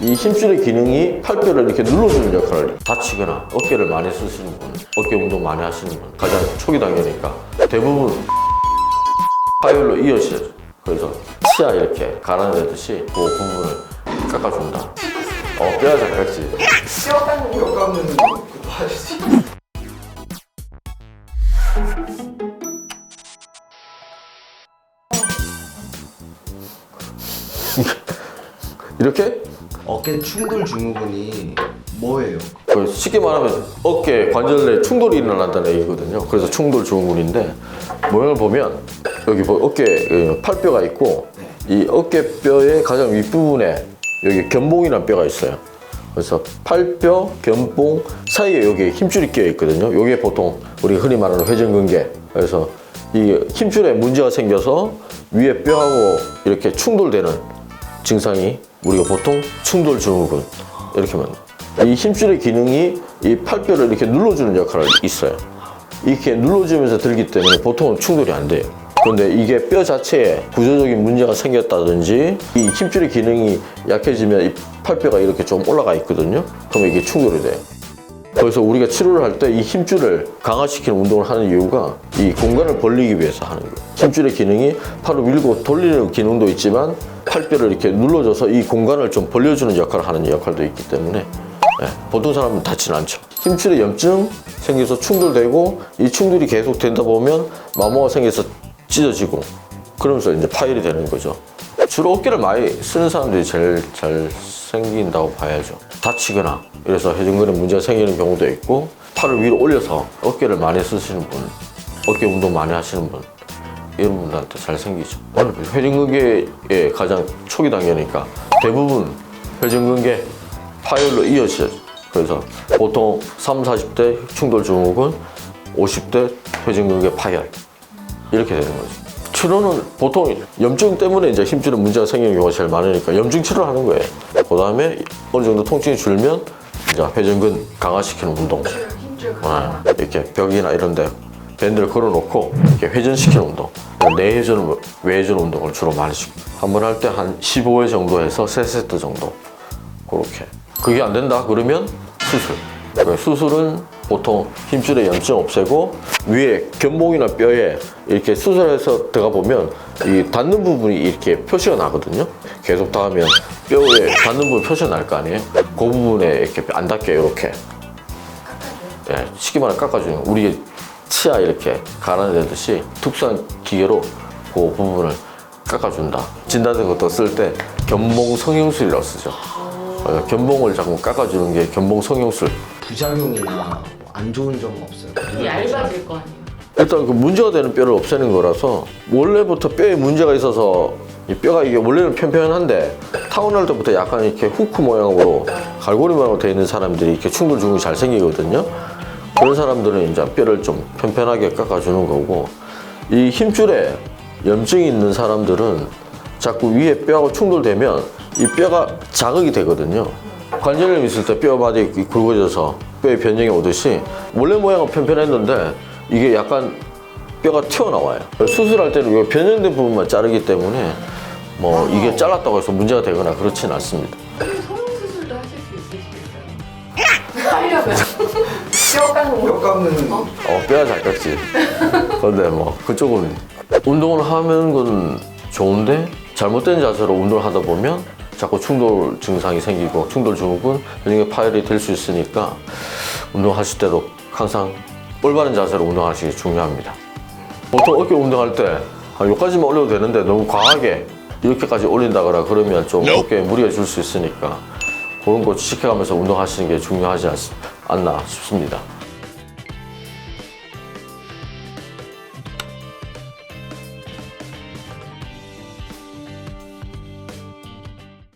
이 힘줄의 기능이 팔뼈를 이렇게 눌러주는 역할을 다치거나 어깨를 많이 쓰시는 분, 어깨 운동 많이 하시는 분 가장 초기 단계니까 대부분 파열로 이어져요. 그래서 치아 이렇게 갈아내듯이 그 부분을 깎아준다. 어, 뼈가 잘 깎지. 뼈 깎는 뼈 깎는 것도 하시지. 이렇게 어깨 충돌 증후군이 뭐예요? 그 쉽게 말하면 어깨 관절 내 충돌이 일어난다는 얘기거든요. 그래서 충돌 증후군인데 모양을 보면 여기 뭐 어깨 어, 팔뼈가 있고 이 어깨뼈의 가장 윗부분에 여기 견봉이라는 뼈가 있어요. 그래서 팔뼈, 견봉 사이에 여기 힘줄이 끼어 있거든요. 이게 보통 우리 흔히 말하는 회전근개. 그래서 이 힘줄에 문제가 생겨서 위에 뼈하고 이렇게 충돌되는 증상이 우리가 보통 충돌 증후군 이렇게 말합니다. 이 힘줄의 기능이 이 팔뼈를 이렇게 눌러주는 역할을 있어요. 이렇게 눌러주면서 들기 때문에 보통은 충돌이 안 돼요. 그런데 이게 뼈 자체에 구조적인 문제가 생겼다든지 이 힘줄의 기능이 약해지면 이 팔뼈가 이렇게 좀 올라가 있거든요. 그러면 이게 충돌이 돼요. 그래서 우리가 치료를 할 때 이 힘줄을 강화시키는 운동을 하는 이유가 이 공간을 벌리기 위해서 하는 거예요. 힘줄의 기능이 팔을 밀고 돌리는 기능도 있지만 팔뼈를 이렇게 눌러줘서 이 공간을 좀 벌려주는 역할을 하는 역할도 있기 때문에 예, 보통 사람은 다치는 않죠. 힘줄에 염증 생겨서 충돌되고 이 충돌이 계속 된다 보면 마모가 생겨서 찢어지고 그러면서 이제 파열이 되는 거죠. 주로 어깨를 많이 쓰는 사람들이 제일 잘 생긴다고 봐야죠. 다치거나 이래서 회전근에 문제가 생기는 경우도 있고 팔을 위로 올려서 어깨를 많이 쓰시는 분, 어깨 운동 많이 하시는 분 이런 분들한테 잘 생기죠. 회전근개의 가장 초기 단계니까 대부분 회전근개 파열로 이어져요. 그래서 보통 3, 40대 충돌 증후군, 50대 회전근개 파열 이렇게 되는 거죠. 치료는 보통 염증 때문에 이제 힘줄에 문제가 생기는 경우가 제일 많으니까 염증 치료를 하는 거예요. 그 다음에 어느 정도 통증이 줄면 이제 회전근 강화시키는 운동. 아, 이렇게 벽이나 이런 데 밴드를 걸어놓고 이렇게 회전시키는 운동. 내회전, 외회전 운동을 주로 많이 시켜요. 한번 할 때 한 15회 정도 해서 3세트 정도. 그렇게. 그게 안 된다? 그러면 수술. 그 수술은 보통 힘줄에 염증 없애고 위에 견봉이나 뼈에 이렇게 수술해서 들어가 보면 이 닿는 부분이 이렇게 표시가 나거든요. 계속 닿으면 뼈에 닿는 부분 표시가 날 거 아니에요. 그 부분에 이렇게 안 닿게 이렇게 예, 쉽게 말해 깎아주는 거. 우리 치아 이렇게 갈아내듯이 특수한 기계로 그 부분을 깎아준다. 진단된 것도 쓸 때 견봉 성형술이라고 쓰죠. 어, 견봉을 자꾸 깎아주는 게 견봉 성형술. 부작용이나 안 좋은 점 없어요? 얇아질 거 아니에요. 일단 그 문제가 되는 뼈를 없애는 거라서 원래부터 뼈에 문제가 있어서 이 뼈가 이게 원래는 편편한데 타고날 때부터 약간 이렇게 후크 모양으로 갈고리 모양으로 되어 있는 사람들이 이렇게 충돌 증후군이 잘 생기거든요. 그런 사람들은 이제 뼈를 좀 편편하게 깎아주는 거고 이 힘줄에 염증이 있는 사람들은 자꾸 위에 뼈하고 충돌되면 이 뼈가 자극이 되거든요. 관절염 있을 때 뼈마디 굵어져서 뼈에 변형이 오듯이 원래 모양은 편편했는데 이게 약간 뼈가 튀어나와요. 수술할 때는 이 변형된 부분만 자르기 때문에 뭐 이게 잘랐다고 해서 문제가 되거나 그렇진 않습니다. 뼈 깎는 뼈 거. 깎는 어, 뼈가 잘 깎지. 그런데 뭐 그쪽은 운동을 하는 건 좋은데 잘못된 자세로 운동을 하다 보면 자꾸 충돌 증상이 생기고 충돌 증후군, 근육의 파열이 될 수 있으니까 운동하실 때도 항상 올바른 자세로 운동하시는 게 중요합니다. 보통 어깨 운동할 때한 여기까지만 올려도 되는데 너무 과하게 이렇게까지 올린다거나 그러면 좀 어깨에 무리가 줄 수 있으니까 그런 거 지켜가면서 운동하시는 게 중요하지 않, 않나 싶습니다.